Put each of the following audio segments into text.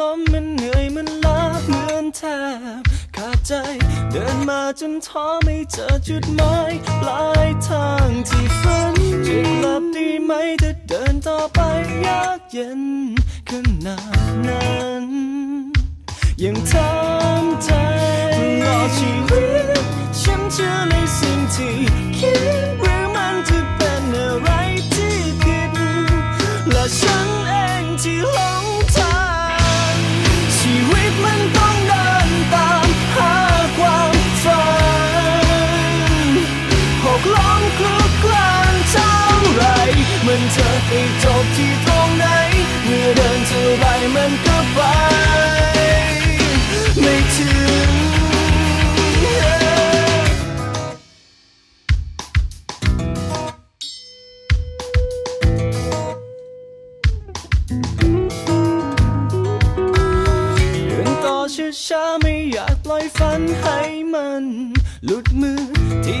ล้มมันเหนื่อยมันล้าเหมือนแทบขาดใจ เดินมาจนท้อไม่เจอจุดหมายปลายทางที่ฝันจะกลับดีไหมถ้าเดินต่อไปยากเย็นขนาดนั้นยังทำใจตลอดชีวิตฉันเชื่อในสิ่งที่คิด มันจะไปจบที่ตรงไหน เมื่อเดินเท่าไรมันก็ไป ไม่ถึง เดินต่อช้าๆไม่อยากปล่อยฝันให้มัน หลุดมือที่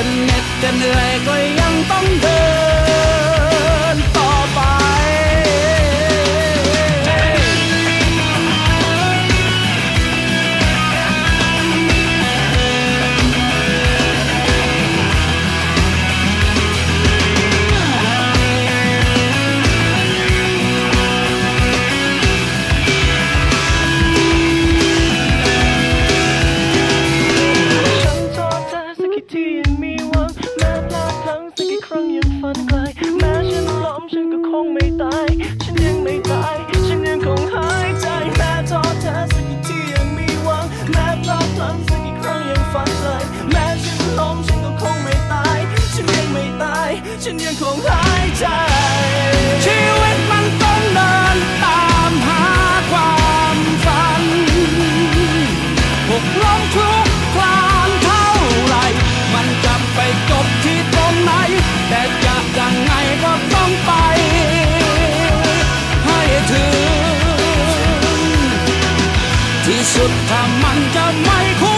จะเหน็ดจะเหนื่อยก็ยังต้องเดิน สุดถ้ามันจะไม่คุ้ม